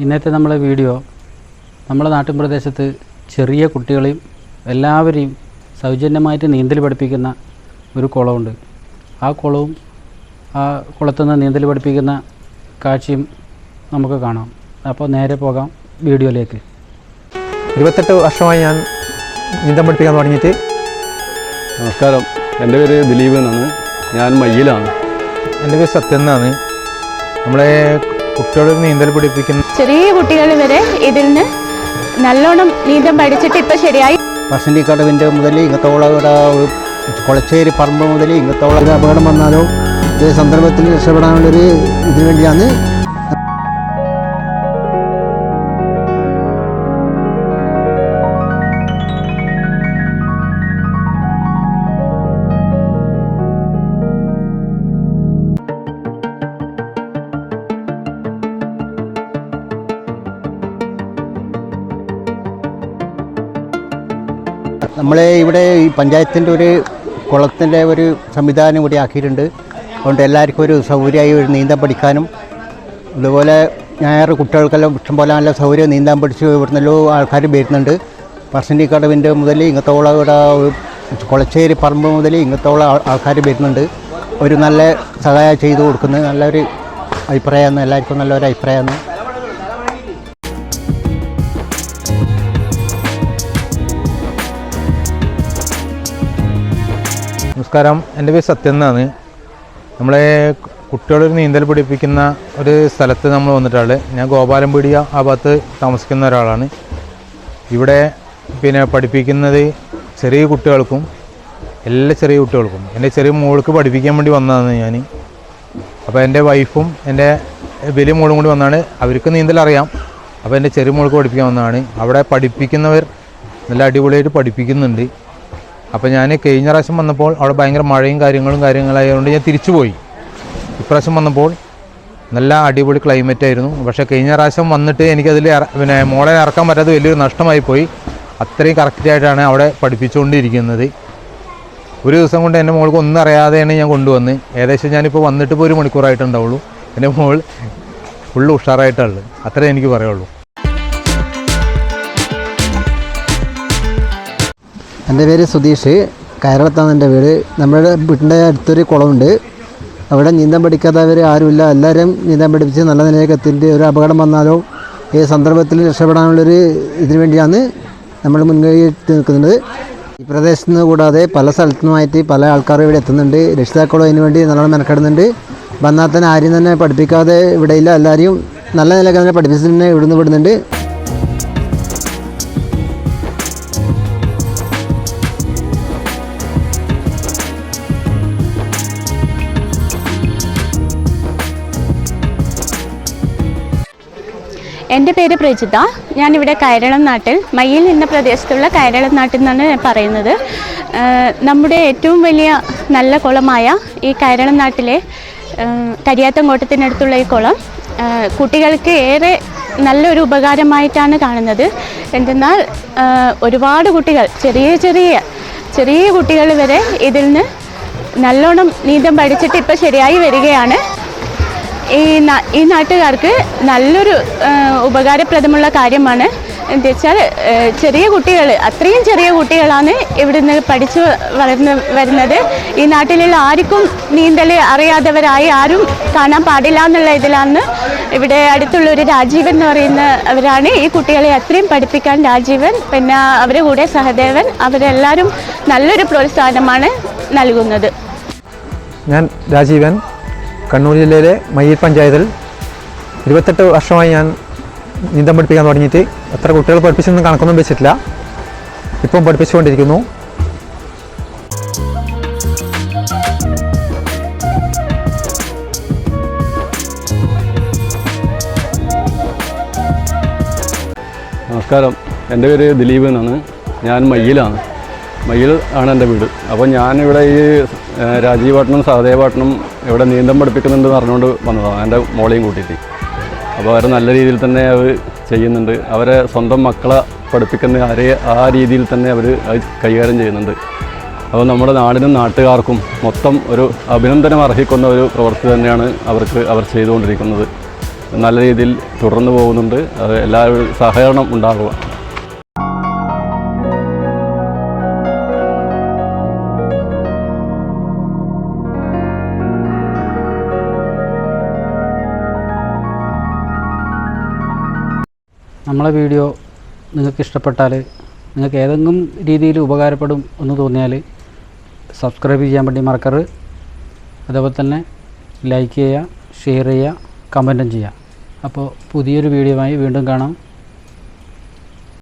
ഇന്നത്തെ നമ്മളെ വീഡിയോ നമ്മുടെ നാട്ടിൻ പ്രദേശത്ത് ചെറിയ കുട്ടികളെയും എല്ലാവരെയും സൗജന്യമായിട്ട് നീന്തൽ പഠിപ്പിക്കുന്ന ഒരു കുളമുണ്ട്. ആ കുളവും ആ കുളത്തു നിന്ന് നീന്തൽ പഠിപ്പിക്കുന്ന കാഴ്ചയും നമുക്ക് കാണാം. അപ്പോൾ നേരെ പോകാം വീഡിയോയിലേക്ക്. ഇരുപത്തെട്ട് വർഷമായി ഞാൻ നീന്തം പഠിപ്പിക്കാൻ തുടങ്ങിയിട്ട്. നമസ്കാരം. എന്റെ പേര് ദിലീപ് എന്നാണ്. ഞാൻ മയ്യിലാണ്. എന്റെ പേര് സത്യം എന്നാണ്. നമ്മളെ കുട്ടികളെ നീന്തൽ പഠിപ്പിക്കുന്ന ചെറിയ കുട്ടികൾ വരെ ഇതിൽ നിന്ന് നല്ലോണം നീന്തം പഠിച്ചിട്ട് ഇപ്പം ശരിയായി. വസന്തിക്കടവിന്റെ മുതൽ ഇങ്ങത്തോളം കുളച്ചേരി പറമ്പ് മുതൽ ഇങ്ങത്തോളം അപകടം വന്നാലോ. ഇത് സന്ദർഭത്തിൽ രക്ഷപ്പെടാനുള്ളൊരു ഇതിനു വേണ്ടിയാണ് നമ്മളെ ഇവിടെ ഈ പഞ്ചായത്തിന്റെ ഒരു കുളത്തിന്റെ ഒരു സംവിധാനം കൂടി ആക്കിയിട്ടുണ്ട്. അതുകൊണ്ട് എല്ലാവർക്കും ഒരു സൗകര്യമായി ഒരു നീന്താൻ പഠിക്കാനും അതുപോലെ ഞായർ കുട്ടികൾക്കെല്ലാം ഇഷ്ടംപോലെ നല്ല സൗകര്യം നീന്താൻ പഠിച്ച് ഇവിടുന്നല്ലോ ആൾക്കാർ വരുന്നുണ്ട്. പറശ്ശിനി കടവിന്റെ മുതൽ ഇങ്ങത്തോളം ഇവിടെ കുളച്ചേരി പറമ്പ് മുതൽ ഇങ്ങത്തോളം ആൾക്കാർ വരുന്നുണ്ട്. ഒരു നല്ല സഹായം ചെയ്തു കൊടുക്കുന്നത് നല്ലൊരു അഭിപ്രായമാണ്. എല്ലാവർക്കും നല്ലൊരു അഭിപ്രായമാണ്. നമസ്കാരം. എന്റെ പേര് സത്യം എന്നാണ്. നമ്മളെ കുട്ടികളൊരു നീന്തൽ പഠിപ്പിക്കുന്ന ഒരു സ്ഥലത്ത് നമ്മൾ വന്നിട്ടാണ് ഞാൻ ഗോപാലൻപീടിയ ആ ഭാഗത്ത് താമസിക്കുന്ന ഒരാളാണ്. ഇവിടെ പിന്നെ പഠിപ്പിക്കുന്നത് ചെറിയ കുട്ടികൾക്കും എല്ലാ ചെറിയ കുട്ടികൾക്കും. എന്റെ ചെറിയ മോൾക്ക് പഠിപ്പിക്കാൻ വേണ്ടി വന്നതാണ് ഞാൻ. അപ്പോൾ എന്റെ വൈഫും എന്റെ വലിയ മോളും കൂടി വന്നാണ്. അവർക്ക് നീന്തൽ അറിയാം. അപ്പോൾ എന്റെ ചെറിയ മോൾക്ക് പഠിപ്പിക്കാൻ വന്നതാണ്. അവിടെ പഠിപ്പിക്കുന്നവർ നല്ല അടിപൊളിയായിട്ട് പഠിപ്പിക്കുന്നുണ്ട്. അപ്പോൾ ഞാൻ കഴിഞ്ഞ പ്രാവശ്യം വന്നപ്പോൾ അവിടെ ഭയങ്കര മഴയും കാര്യങ്ങളും കാര്യങ്ങളായതുകൊണ്ട് ഞാൻ തിരിച്ചു പോയി ഇപ്രാവശ്യം വന്നപ്പോൾ നല്ല അടിപൊളി ക്ലൈമറ്റ് ആയിരുന്നു. പക്ഷേ കഴിഞ്ഞ പ്രാവശ്യം വന്നിട്ട് എനിക്കതിൽ പിന്നെ മോളെ ഇറക്കാൻ പറ്റാതെ വലിയൊരു നഷ്ടമായി പോയി. അത്രയും കറക്റ്റായിട്ടാണ് അവിടെ പഠിപ്പിച്ചുകൊണ്ടിരിക്കുന്നത്. ഒരു ദിവസം കൊണ്ട് എന്റെ മോൾക്ക് ഒന്നും അറിയാതെയാണ് ഞാൻ കൊണ്ടുവന്ന്. ഏകദേശം ഞാനിപ്പോൾ വന്നിട്ട് ഇപ്പോൾ ഒരു മണിക്കൂറായിട്ടുണ്ടാവുള്ളൂ. എന്റെ മോൾ ഫുള്ള് ഉഷാറായിട്ടുള്ളത് അത്രേ എനിക്ക് പറയുള്ളൂ എന്റെ പേര് സുധീഷ്. കയറത്താണ് എന്റെ വീട്. നമ്മുടെ വീട്ടിന്റെ അടുത്തൊരു കുളമുണ്ട്. അവിടെ നീന്തം പഠിക്കാത്തവർ ആരുമില്ല. എല്ലാവരും നീന്തം പഠിപ്പിച്ച് നല്ല നിലയിലേക്ക് എത്തിയിട്ട് ഒരു അപകടം വന്നാലോ ഈ സന്ദർഭത്തിൽ രക്ഷപ്പെടാനുള്ളൊരു ഇതിനു വേണ്ടിയാണ് നമ്മൾ മുൻകൈ നിൽക്കുന്നത്. ഈ പ്രദേശത്ത് നിന്ന് കൂടാതെ പല സ്ഥലത്തു നിന്നുമായിട്ട് പല ആൾക്കാരും ഇവിടെ എത്തുന്നുണ്ട്. രക്ഷിതാക്കളും അതിന് വേണ്ടി നല്ലോണം മെനക്കെടുന്നുണ്ട്. വന്നാൽ തന്നെ ആരും തന്നെ പഠിപ്പിക്കാതെ ഇവിടെയില്ല എല്ലാവരെയും നല്ല നിലയ്ക്ക് തന്നെ പഠിപ്പിച്ച് തന്നെ ഇവിടുന്ന് വിടുന്നുണ്ട്. എന്റെ പേര് പ്രജിത. ഞാനിവിടെ കയരളം നാട്ടിൽ മയ്യിൽ എന്ന പ്രദേശത്തുള്ള കയരളം നാട്ടിൽ നിന്നാണ് പറയുന്നത്. നമ്മുടെ ഏറ്റവും വലിയ നല്ല കുളമായ ഈ കയരളം നാട്ടിലെ കരിയാത്തങ്കോട്ടത്തിനടുത്തുള്ള ഈ കുളം കുട്ടികൾക്ക് ഏറെ നല്ലൊരു ഉപകാരമായിട്ടാണ് കാണുന്നത്. എന്തെന്നാൽ ഒരുപാട് കുട്ടികൾ ചെറിയ ചെറിയ ചെറിയ കുട്ടികൾ വരെ ഇതിൽ നിന്ന് നല്ലോണം നീന്തം പഠിച്ചിട്ട് ഇപ്പോൾ ശരിയായി വരികയാണ്. ഈ ഈ നാട്ടുകാർക്ക് നല്ലൊരു ഉപകാരപ്രദമുള്ള കാര്യമാണ്. എന്താ വെച്ചാൽ ചെറിയ കുട്ടികൾ അത്രയും ചെറിയ കുട്ടികളാണ് ഇവിടുന്ന് പഠിച്ചു വളർന്ന് വരുന്നത്. ഈ നാട്ടിലുള്ള ആർക്കും നീന്തൽ അറിയാത്തവരായി ആരും കാണാൻ പാടില്ല എന്നുള്ള ഇതിലാണ് ഇവിടെ അടുത്തുള്ള ഒരു രാജീവൻ എന്ന് പറയുന്ന അവരാണ് ഈ കുട്ടികളെ അത്രയും പഠിപ്പിക്കാൻ രാജീവൻ. പിന്നെ അവരുടെ കൂടെ സഹദേവൻ അവരെല്ലാവരും നല്ലൊരു പ്രോത്സാഹനമാണ് നൽകുന്നത്. ഞാൻ രാജീവൻ. കണ്ണൂർ ജില്ലയിലെ മയ്യിൽ പഞ്ചായത്തിൽ ഇരുപത്തെട്ട് വർഷമായി ഞാൻ നീന്തം പഠിപ്പിക്കാൻ തുടങ്ങിയിട്ട് എത്ര കുട്ടികൾ പഠിപ്പിച്ചെന്ന് കണക്കൊന്നും വെച്ചിട്ടില്ല. ഇപ്പം പഠിപ്പിച്ചുകൊണ്ടിരിക്കുന്നു. നമസ്കാരം. എന്റെ പേര് ദിലീപ് എന്നാണ്. ഞാൻ മയ്യിലാണ്. മയ്യിൽ ആണ് എന്റെ വീട്. അപ്പോൾ ഞാനിവിടെ ഈ രാജീവപട്ടണം സഹദേവപട്ടണം ഇവിടെ നീന്തം പഠിപ്പിക്കുന്നുണ്ടെന്ന് അറിഞ്ഞുകൊണ്ട് വന്നതാണ് എന്റെ മോളെയും കൂട്ടിയിട്ട്. അപ്പോൾ അവർ നല്ല രീതിയിൽ തന്നെ അവർ ചെയ്യുന്നുണ്ട്. അവരെ സ്വന്തം മക്കളെ പഠിപ്പിക്കുന്ന ആരെ ആ രീതിയിൽ തന്നെ അവർ കൈകാര്യം ചെയ്യുന്നുണ്ട്. അപ്പോൾ നമ്മുടെ നാടിനും നാട്ടുകാർക്കും മൊത്തം ഒരു അഭിനന്ദനം അർഹിക്കുന്ന ഒരു പ്രവൃത്തി തന്നെയാണ് അവർക്ക് അവർ ചെയ്തുകൊണ്ടിരിക്കുന്നത്. നല്ല രീതിയിൽ തുടർന്നു പോകുന്നുണ്ട്. അത് എല്ലാവരും സഹകരണം ഉണ്ടാകുക നമ്മളെ വീഡിയോ നിങ്ങൾക്ക് ഇഷ്ടപ്പെട്ടാൽ നിങ്ങൾക്ക് ഏതെങ്കിലും രീതിയിൽ ഉപകാരപ്പെടും എന്ന് തോന്നിയാൽ സബ്സ്ക്രൈബ് ചെയ്യാൻ വേണ്ടി മറക്കരുത്. അതേപോലെ തന്നെ ലൈക്ക് ചെയ്യുക ഷെയർ ചെയ്യുക കമന്റും ചെയ്യുക. അപ്പോൾ പുതിയൊരു വീഡിയോയുമായി വീണ്ടും കാണാം.